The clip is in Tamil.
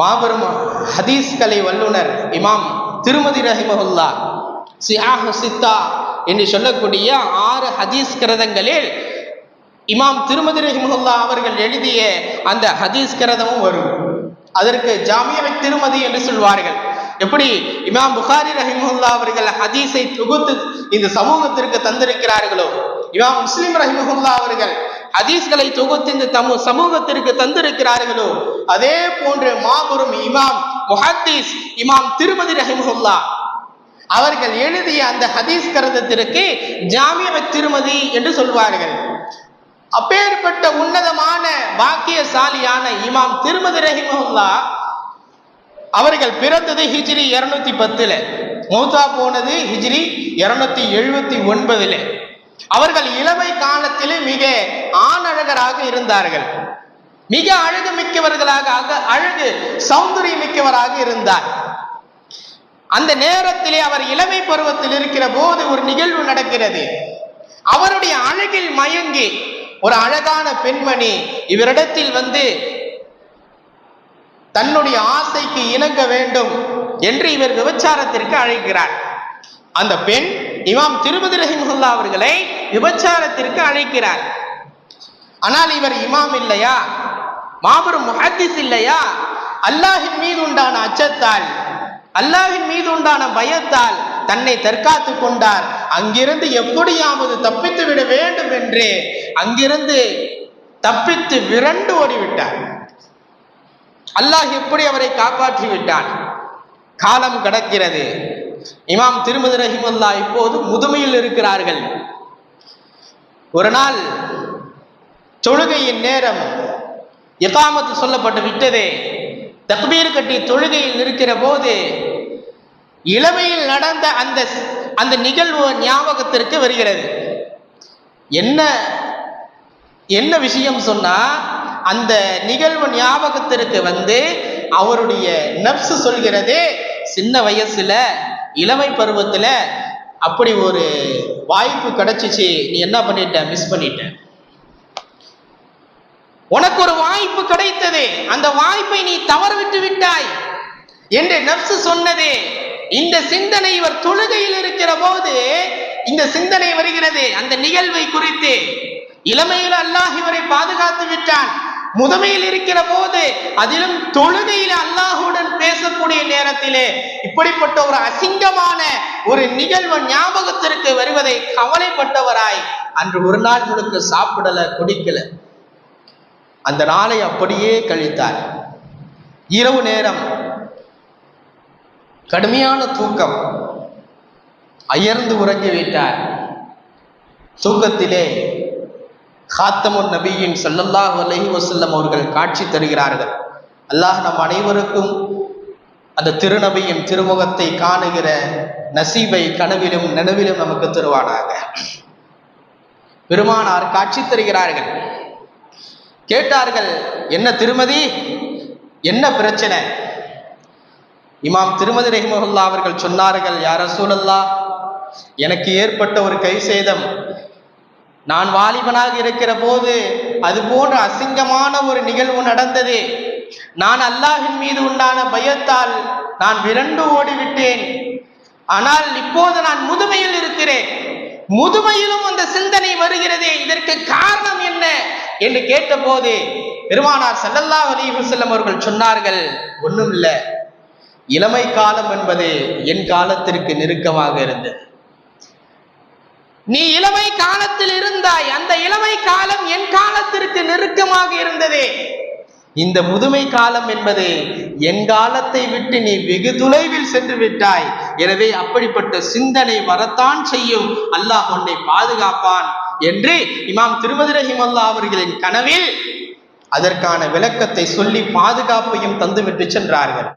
மாபெரும் ஹதீஸ் கலை வல்லுனர் இமாம் திருமதி ரஹிமஹுல்லா சியாஹு சித்தா என்று சொல்லக்கூடிய ஆறு ஹதீஸ் கிரதங்களில் இமாம் திருமதி ரஹிமஹுல்லா அவர்கள் எழுதிய அந்த ஹதீஸ் கிரதமும் வரும். அதற்கு ஜாமியவை திருமதி என்று சொல்வார்கள். எப்படி? இமாம் புகாரி ரஹிமஹுல்லா அவர்கள் ஹதீஸை தொகுத்து இந்த சமூகத்திற்கு தந்திருக்கிறார்களோ? இமாம் முஸ்லிம் ரஹிமஹுல்லா அவர்கள் ஹதீஸ்களை தொகுத்து இந்த தமு சமூகத்திற்கு தந்திருக்கிறார்களோ அதே போன்று மாபெரும் இமாம் முஹத்தீஸ் இமாம் திருமதி ரஹிமுல்லா அவர்கள் எழுதிய அந்த ஹதீஸ் கரதத்திற்கு ஜாமிய திருமதி என்று சொல்வார்கள். அப்பேற்பட்ட உன்னதமான பாக்கியசாலியான இமாம் திருமதி ரஹிமுல்லா அவர்கள் பிறந்தது ஹிஜ்ரி இருநூத்தி பத்துல மூத்தா போனது ஹிஜ்ரி இருநூத்தி எழுபத்தி ஒன்பதுல. அவர்கள் இளமை காலத்திலே மிக ஆணழகராக இருந்தார்கள். மிக அழகு மிக்கவர்களாக அழகு சௌந்தரிய மிக்கவராக இருந்தார். அந்த நேரத்திலே அவர் இளமை பருவத்தில் இருக்கிற போது ஒரு நிகழ்வு நடக்கிறது. அவருடைய அழகில் மயங்கி ஒரு அழகான பெண்மணி இவரிடத்தில் வந்து தன்னுடைய ஆசைக்கு இணங்க வேண்டும் என்று இவர் விபச்சாரத்திற்கு அழைக்கிறார். அந்த பெண் இமாம் திருமதி ரஹிமுல்லா அவர்களை விபச்சாரத்திற்கு அழைக்கிறார். ஆனால் இவர் இமாம் இல்லையா? மாபெரும் முஹத்திஸ் இல்லையா? அல்லாஹின் மீது உண்டான அச்சத்தால் அல்லாஹின் மீது உண்டான பயத்தால் தன்னை தற்காத்து கொண்டார். அங்கிருந்து எப்படியாவது தப்பித்து விட வேண்டும் என்று அங்கிருந்து தப்பித்து விரண்டு ஓடிவிட்டார். அல்லாஹ் எப்படி அவரை காப்பாற்றி விட்டான் காலம் கடக்கிறது. இமாம் திருமதி ரஹிமுல்லா இப்போது முதுமையில் இருக்கிறார்கள். ஒரு நாள் தொழுகையின் நேரம் எதாமத்து சொல்லப்பட்டு விட்டதே. தக்பீர் கட்டி தொழுகையில் இருக்கிற போது இளமையில் நடந்த அந்த அந்த நிகழ்வு ஞாபகத்திற்கு வருகிறது. என்ன என்ன விஷயம் சொன்னா அந்த நிகழ்வு ஞாபகத்திற்கு வந்து அவருடைய நப்சு சொல்கிறது சின்ன வயசுல இளமை பருவத்துல அப்படி ஒரு வாய்ப்பு கிடைச்சிச்சு. நீ என்ன பண்ணிட்ட? மிஸ் பண்ணிட்ட. உனக்கு ஒரு வாய்ப்பு கிடைத்தது. அந்த வாய்ப்பை நீ தவற விட்டு விட்டாய் என்று நப்சு சொன்னது. இந்த சிந்தனை இவர் தொழுகையில் இருக்கிற போது இந்த சிந்தனை வருகிறது. அந்த நிகழ்வை குறித்து இளமையில் அல்லாஹ் இவரை பாதுகாத்து விட்டான். முதுமையில் இருக்கிற போது அதிலும் தொழுகையில அல்லாஹுடன் பேசக்கூடிய நேரத்திலே இப்படிப்பட்ட ஒரு அசிங்கமான ஒரு நிகழ்வு ஞாபகத்திற்கு வருவதை கவலைப்பட்டவராய் அன்று ஒரு நாள் முழுக்க சாப்பிடல குடிக்கல. அந்த நாளை அப்படியே கழித்தார். இரவு நேரம் கடுமையான தூக்கம். அயர்ந்து உறங்கிவிட்டார். தூக்கத்திலே காத்தமுன் நபியின் சல்லல்லாஹ் அலஹி வசல்லம் அவர்கள் காட்சி தருகிறார்கள். அல்லாஹ் நம் அனைவருக்கும் அந்த திருநபியின் திருமுகத்தை காணுகிற நசீபை கனவிலும் நினைவிலும் நமக்கு தருவானாக. பெருமானார் காட்சி தருகிறார்கள். கேட்டார்கள் என்ன திருமதி? என்ன பிரச்சனை? இமாம் திருமதி ரஹிமஹுல்லா அவர்கள் சொன்னார்கள் யார சூழல்லா எனக்கு ஏற்பட்ட ஒரு கை சேதம் நான் வாலிபனாக இருக்கிற போது அது போன்ற அசிங்கமான ஒரு நிகழ்வு நடந்தது. நான் அல்லாஹின் மீது உண்டான பயத்தால் நான் விரண்டு ஓடிவிட்டேன். ஆனால் இப்போது நான் முதுமையில் இருக்கிறேன். முதுமையிலும் அந்த சிந்தனை வருகிறதே. இதற்கு காரணம் என்ன என்று கேட்டபோது பெருமானார் சல்லல்லா அலைஹி வஸல்லம் அவர்கள் சொன்னார்கள் ஒன்றும் இல்லை இளமை காலம் என்பது என் காலத்திற்கு நெருக்கமாக இருந்தது. நீ இளமை காலத்தில் இருந்தாய். அந்த இளமை காலம் என் காலத்திற்கு நெருக்கமாக இருந்ததே. இந்த முதுமை காலம் என்பது என் காலத்தை விட்டு நீ வெகு தொலைவில் சென்று விட்டாய். எனவே அப்படிப்பட்ட சிந்தனை வரத்தான் செய்யும். அல்லாஹ் உன்னை பாதுகாப்பான் என்று இமாம் திருமதி ரஹிமல்லா அவர்களின் கனவில் அதற்கான விளக்கத்தை சொல்லி பாதுகாப்பையும் தந்துவிட்டு சென்றார்கள்.